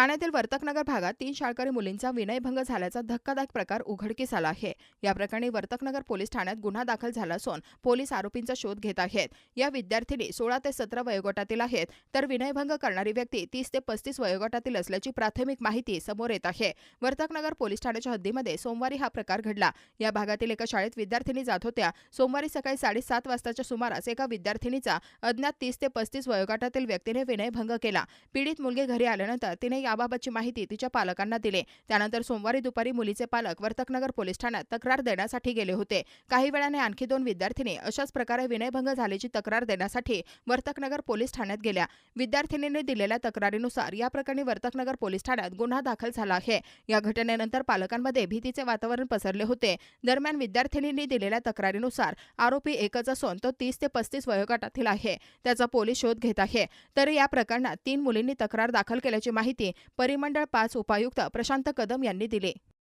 ठाण्यातील वर्तकनगर भागात तीन शाळकरी मुलींचा विनयभंग झाल्याचा धक्कादायक प्रकार उघडकीस आला आहे. या प्रकरणी वर्तकनगर पोलीस ठाण्यात गुन्हा दाखल झाला असून पोलीस आरोपींचा शोध घेत आहेत. या विद्यार्थिनी सोळा ते सतरा वयोगटातील आहेत तर विनयभंग करणारी व्यक्ती तीस ते पस्तीस वयोगटातील असल्याची प्राथमिक माहिती समोर येत आहे. वर्तकनगर पोलीस ठाण्याच्या हद्दीमध्ये सोमवारी हा प्रकार घडला. या भागातील एका शाळेत विद्यार्थिनी जात होत्या. सोमवारी सकाळी साडेसात वाजताच्या सुमारास एका विद्यार्थिनीचा अज्ञात तीस ते पस्तीस वयोगटातील व्यक्तीने विनयभंग केला. पीडित मुलगी घरी आल्यानंतर तिने याबाबतची माहिती तिच्या पालकांना दिली. त्यानंतर सोमवारी दुपारी मुलीचे पालक वर्तकनगर पोलीस ठाण्यात तक्रार देण्यासाठी गेले होते. काही वेळाने आणखी दोन विद्यार्थिनी अशाच प्रकारे विनयभंग झाल्याची तक्रार देण्यासाठी वर्तकनगर पोलीस ठाण्यात गेल्या. विद्यार्थिनीने दिलेल्या तक्रारीनुसार या प्रकरणी वर्तकनगर पोलीस ठाण्यात गुन्हा दाखल झाला आहे. या घटनेनंतर पालकांमध्ये भीतीचे वातावरण पसरले होते. दरम्यान विद्यार्थिनींनी दिलेल्या तक्रारीनुसार आरोपी एकच असून तो तीस ते पस्तीस वयोगटातील आहे. त्याचा पोलीस शोध घेत आहे. तर या प्रकरणात तीन मुलींनी तक्रार दाखल केल्याची माहिती परिमंडळ पाच उपायुक्त प्रशांत कदम यांनी दिले.